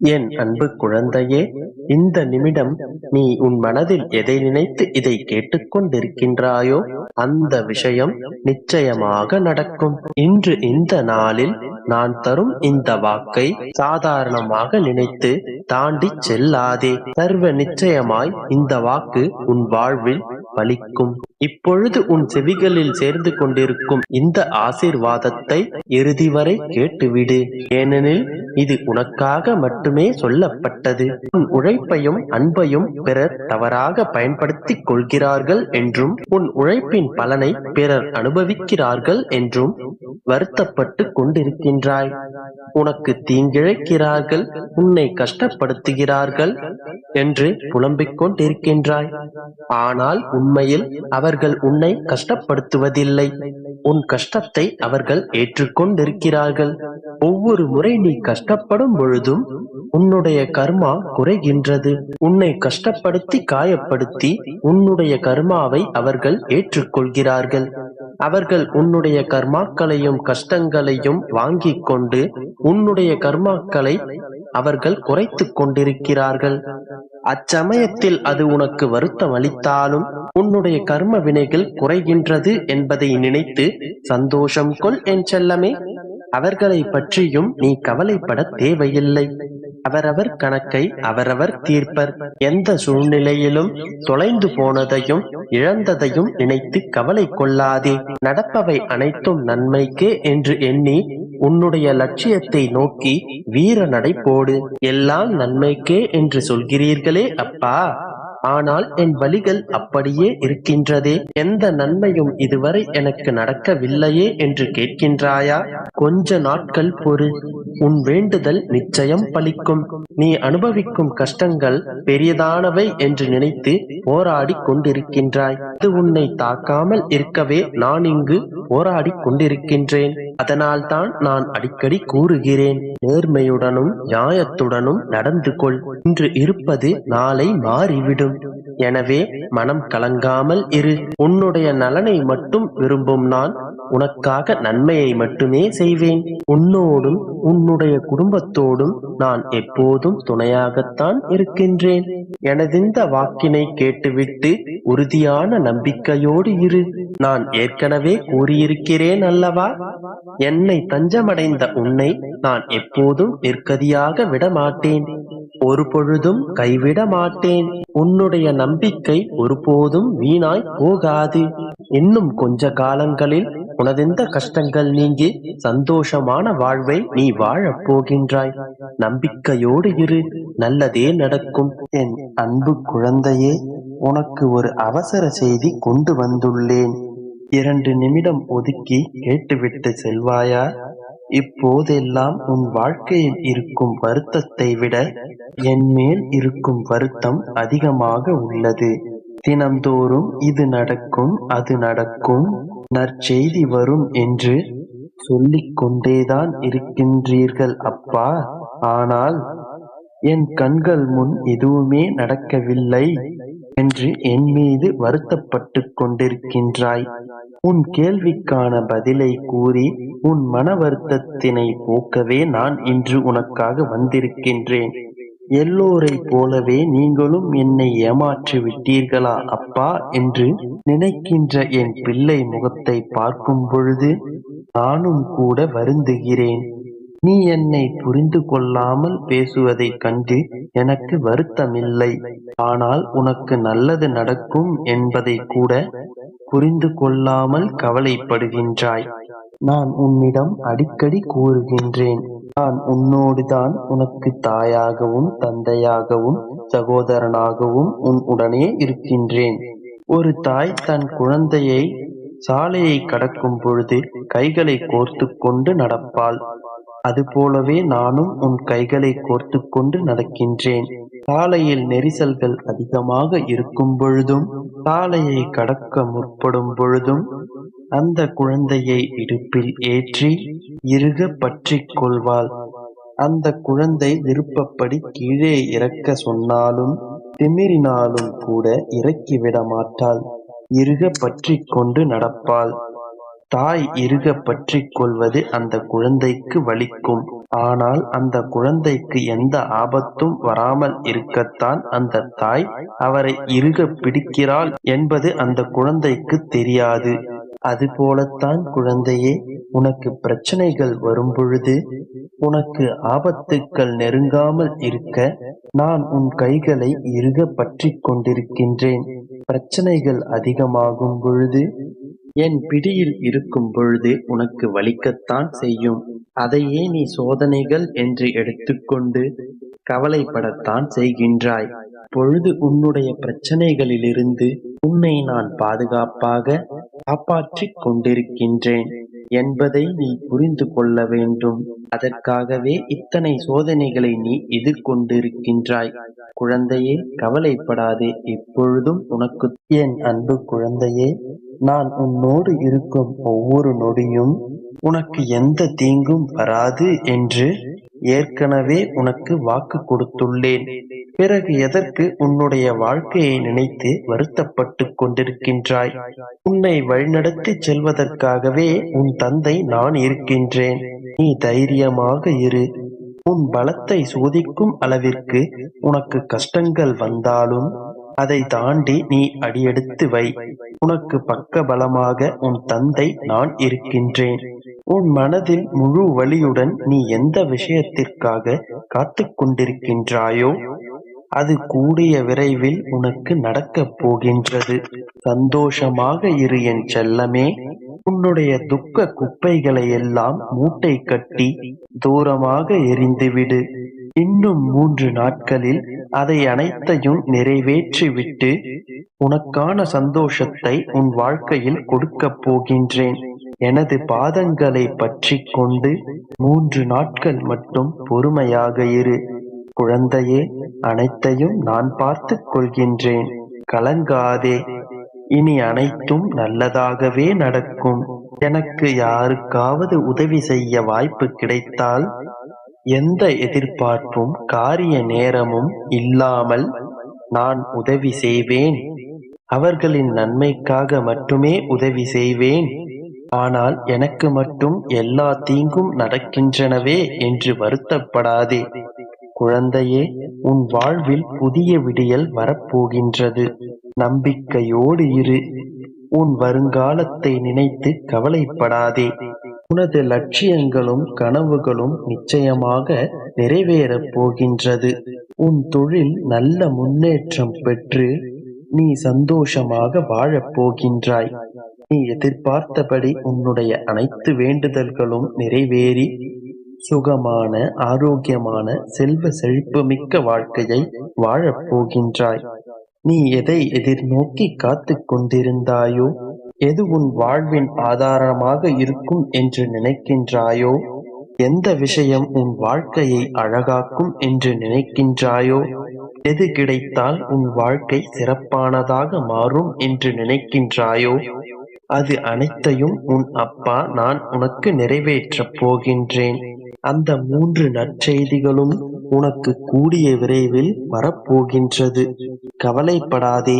என் அன்பு குழந்தையே இந்த நிமிடம் நீ உன் மனதில் எதை நினைத்து இதை கேட்டுக்கொண்டிருக்கின்றாயோ அந்த விஷயம் நிச்சயமாக நடக்கும். இன்று இந்த நாளில் நான் தரும் இந்த வாக்கை சாதாரணமாக நினைத்து தாண்டி செல்லாதே. சர்வ நிச்சயமாய் இந்த வாக்கு உன் வாழ்வில் பலிக்கும் இப்பொழுது உன் செவிகளில் சேர்ந்து கொண்டிருக்கும் இந்த ஆசீர்வாதத்தை இறுதி வரை கேட்டுவிடு. ஏனெனில் இது உனக்காக மட்டுமே சொல்லப்பட்டது. உன் உழைப்பையும் அன்பையும் பிறர் தவறாக பயன்படுத்திக் கொள்கிறார்கள் என்றும் உன் உழைப்பின் பலனை பிறர் அனுபவிக்கிறார்கள் என்றும் வருத்தப்பட்டு கொண்டிருக்கின்றாய். உனக்கு தீங்கிழைக்கிறார்கள் உன்னை கஷ்டப்படுத்துகிறார்கள் என்று புலம்பிக் கொண்டிருக்கின்றாய். ஆனால் உண்மையில் அவர்கள் உன்னை கஷ்டப்படுத்துவதில்லை. உன் கஷ்டத்தை அவர்கள் ஏற்றுக்கொண்டிருக்கிறார்கள். ஒவ்வொரு முறை நீ கஷ்டப்படும் பொழுதும் உன்னுடைய கர்மா குறைகின்றது. உன்னை கஷ்டப்படுத்தி காயப்படுத்தி உன்னுடைய கர்மாவை அவர்கள் ஏற்றுக்கொள்கிறார்கள். அவர்கள் உன்னுடைய கர்மாக்களையும் கஷ்டங்களையும் வாங்கிக் கொண்டு உன்னுடைய கர்மாக்களை அவர்கள் குறைத்துக் கொண்டிருக்கிறார்கள். அச்சமயத்தில் அது உனக்கு வருத்தம் அளித்தாலும் உன்னுடைய கர்ம வினைகள் குறைகின்றது என்பதை நினைத்து சந்தோஷம் கொள் என் செல்லமே. அவர்களை பற்றியும் நீ கவலைப்பட தேவையில்லை. அவரவர் கணக்கை அவரவர் தீர்ப்பர். எந்த சூழ்நிலையிலும் தொலைந்து போனதையும் இழந்ததையும் நினைத்து கவலை கொள்ளாதே. நடப்பவை அனைத்தும் நன்மைக்கே என்று எண்ணி உன்னுடைய லட்சியத்தை நோக்கி வீர நடை போடு எல்லாம் நன்மைக்கே என்று சொல்கிறீர்களே அப்பா. ஆனால் என் வழிகள் அப்படியே இருக்கின்றதே. எந்த நன்மையும் இதுவரை எனக்கு நடக்கவில்லையே என்று கேட்கின்றாயா? கொஞ்ச நாட்கள் பொறு. உன் வேண்டுதல் நிச்சயம் பலிக்கும். நீ அனுபவிக்கும் கஷ்டங்கள் பெரியதானவை என்று நினைத்து போராடி கொண்டிருக்கின்றாய். அது உன்னை தாக்காமல் இருக்கவே நான் இங்கு போராடி கொண்டிருக்கின்றேன். அதனால்தான் நான் அடிக்கடி கூறுகிறேன். நேர்மையுடனும் நியாயத்துடனும் நடந்து கொள் இன்று இருப்பது நாளை மாறிவிடும். எனவே மனம் கலங்காமல் இரு. உன்னுடைய நலனை மட்டும் விரும்பும் நான் உனக்காக நன்மையை மட்டுமே செய்வேன். உன்னோடும் உன்னுடைய குடும்பத்தோடும் நான் எப்போதும் துணையாகத்தான் இருக்கின்றேன். எனதிந்த வாக்கினை கேட்டுவிட்டு உறுதியான நம்பிக்கையோடு இரு. நான் ஏற்கனவே கூறியிருக்கிறேன் அல்லவா? என்னை தஞ்சமடைந்த உன்னை நான் எப்போதும் நிற்கதியாக விடமாட்டேன். ஒரு பொழுதும் கைவிட மாட்டேன். உன்னுடைய நம்பிக்கை ஒருபோதும் வீணாய் போகாது. இன்னும் கொஞ்ச காலங்களில் உனதெந்த கஷ்டங்கள் நீங்கி சந்தோஷமான வாழ்வை நீ வாழப் போகின்றாய். நம்பிக்கையோடு இரு நல்லதே நடக்கும். என் அன்பு குழந்தையே உனக்கு ஒரு அவசர செய்தி கொண்டு வந்துள்ளேன். இரண்டு நிமிடம் ஒதுக்கி கேட்டுவிட்டு செல்வாயா? இப்போதெல்லாம் உன் வாழ்க்கையில் இருக்கும் வருத்தத்தை விட என் மேல் இருக்கும் வருத்தம் அதிகமாக உள்ளது. தினம்தோறும் இது நடக்கும் அது நடக்கும். நற்செய்தி வரும் என்று சொல்லிக் கொண்டேதான் இருக்கின்றீர்கள் அப்பா. ஆனால் என் கண்கள் முன் எதுவுமே நடக்கவில்லை என்று என் மீது வருத்தப்பட்டு கொண்டிருக்கின்றாய். உன் கேள்விக்கான பதிலை கூறி உன் மன வருத்தத்தினை போக்கவே நான் இன்று உனக்காக வந்திருக்கின்றேன். எல்லோரை போலவே நீங்களும் என்னை ஏமாற்றி விட்டீர்களா அப்பா? என்று நினைக்கின்ற என் பிள்ளை முகத்தை பார்க்கும் பொழுது நானும் கூட வருந்துகிறேன். நீ என்னை புரிந்து கொள்ளாமல் பேசுவதைக் கண்டு எனக்கு வருத்தமில்லை. ஆனால் உனக்கு நல்லது நடக்கும் என்பதை கூட புரிந்து கொள்ளாமல் கவலைப்படுகின்றாய். நான் உன்னிடம் அடிக்கடி கூறுகின்றேன். நான் உன்னோடுதான் உனக்கு தாயாகவும் தந்தையாகவும் சகோதரனாகவும் உன் உடனே இருக்கின்றேன். ஒரு தாய் தன் குழந்தையை சாலையை கடக்கும் பொழுது கைகளை கோர்த்து கொண்டு நடப்பாள். அதுபோலவே நானும் உன் கைகளை கோர்த்து கொண்டு நடக்கின்றேன். சாலையில் நெரிசல்கள் அதிகமாக இருக்கும் பொழுதும் சாலையை கடக்க முற்படும் பொழுதும் அந்த குழந்தையை இடுப்பில் ஏற்றி இறுக பற்றிக் கொள்வாள். அந்த குழந்தை விருப்பப்படி கீழே இறக்க சொன்னாலும் திமிரினாலும் கூட இறக்கிவிட மாட்டாள். இறுக பற்றி கொண்டு நடப்பாள். தாய் இறுக பற்றிக் கொள்வது அந்த குழந்தைக்கு வலிக்கும். ஆனால் அந்த குழந்தைக்கு எந்த ஆபத்தும் வராமல் இருக்கத்தான் அந்த தாய் அவரை இறுக பிடிக்கிறாள் என்பது அந்த குழந்தைக்கு தெரியாது. அதுபோலத்தான் குழந்தையே உனக்கு பிரச்சனைகள் வரும்பொழுது உனக்கு ஆபத்துக்கள் நெருங்காமல் இருக்க நான் உன் கைகளை இறுகப் பற்றிக் கொண்டிருக்கின்றேன். பிரச்சனைகள் அதிகமாகும் பொழுது என் பிடியில் இருக்கும் பொழுது உனக்கு வலிக்கத்தான் செய்யும். அதையே நீ சோதனைகள் என்று எடுத்துக்கொண்டு கவலைப்படத்தான் செய்கின்றாய். பொழுது உன்னுடைய பிரச்சனைகளிலிருந்து உன்னை நான் பாதுகாப்பாக காப்பாற்றிக் கொண்டிருக்கின்றேன் என்பதை நீ புரிந்து கொள்ள வேண்டும். அதற்காகவே இத்தனை சோதனைகளை நீ எதிர்கொண்டிருக்கின்றாய். குழந்தையே கவலைப்படாதே. இப்பொழுதும் உனக்கு என் அன்பு குழந்தையே நான் உன்னோடு இருக்கும் ஒவ்வொரு நொடியும் உனக்கு எந்த தீங்கும் வராது என்று ஏற்கனவே உனக்கு வாக்கு கொடுத்துள்ளேன். பிறகு எதற்கு உன்னுடைய வாழ்க்கையை நினைத்து வருத்தப்பட்டு கொண்டிருக்கின்றாய்? உன்னை வழிநடத்தி செல்வதற்காகவே உன் தந்தை நான் இருக்கின்றேன். நீ தைரியமாக இரு. உன் பலத்தை சோதிக்கும் அளவிற்கு உனக்கு கஷ்டங்கள் வந்தாலும் அதை தாண்டி நீ அடியெடுத்து வை. உனக்கு பக்க பலமாக உன் தந்தை நான் இருக்கின்றேன். உன் மனதில் முழு வலியுடன் நீ எந்த விஷயத்திற்காக காத்து கொண்டிருக்கின்றாயோ அது கூடிய விரைவில் உனக்கு நடக்கப் போகின்றது. சந்தோஷமாக இரு என் செல்லமே. உன்னுடைய துக்க குப்பைகளை எல்லாம் மூட்டை கட்டி தூரமாக எரிந்துவிடு. இன்னும் மூன்று நாட்களில் அதை அனைத்தையும் நிறைவேற்றிவிட்டு உனக்கான சந்தோஷத்தை உன் வாழ்க்கையில் கொடுக்கப் போகின்றேன். எனது பாதங்களை பற்றி கொண்டு மூன்று நாட்கள் மட்டும் பொறுமையாக இரு. குழந்தையே அனைத்தையும் நான் பார்த்து கொள்கின்றேன். கலங்காதே. இனி அனைத்தும் நல்லதாகவே நடக்கும். எனக்கு யாருக்காவது உதவி செய்ய வாய்ப்பு கிடைத்தால் எந்த எதிர்பார்ப்பும் காரிய நேரமும் இல்லாமல் நான் உதவி செய்வேன். அவர்களின் நன்மைக்காக மட்டுமே உதவி செய்வேன். ஆனால் எனக்கு மட்டும் எல்லா தீங்கும் நடக்கின்றனவே என்று வருத்தப்படாதே. குழந்தையே உன் வாழ்வில் புதிய விடியல் வரப்போகின்றது. நம்பிக்கையோடு இரு. உன் வருங்காலத்தை நினைத்து கவலைப்படாதே. உனது லட்சியங்களும் கனவுகளும் நிச்சயமாக நிறைவேறப் போகின்றது. உன் தொழில் நல்ல முன்னேற்றம் பெற்று நீ சந்தோஷமாக வாழப் போகின்றாய். நீ எதிர்பார்த்தபடி உன்னுடைய அனைத்து வேண்டுதல்களும் நிறைவேறி சுகமான ஆரோக்கியமான செல்வ செழிப்புமிக்க வாழ்க்கையை வாழப் போகின்றாய் நீ எதை எதிர்நோக்கி காத்து கொண்டிருந்தாயோ எது உன் வாழ்வின் ஆதாரமாக இருக்கும் என்று நினைக்கின்றாயோ எந்த விஷயம் உன் வாழ்க்கையை அழகாக்கும் என்று நினைக்கின்றாயோ எது கிடைத்தால் உன் வாழ்க்கை சிறப்பானதாக மாறும் என்று நினைக்கின்றாயோ அது அனைத்தையும் உன் அப்பா நான் உனக்கு நிறைவேற்றப் போகின்றேன். அந்த மூன்று நற்செய்திகளும் உனக்கு கூடிய விரைவில் வரப்போகின்றது. கவலைப்படாதே.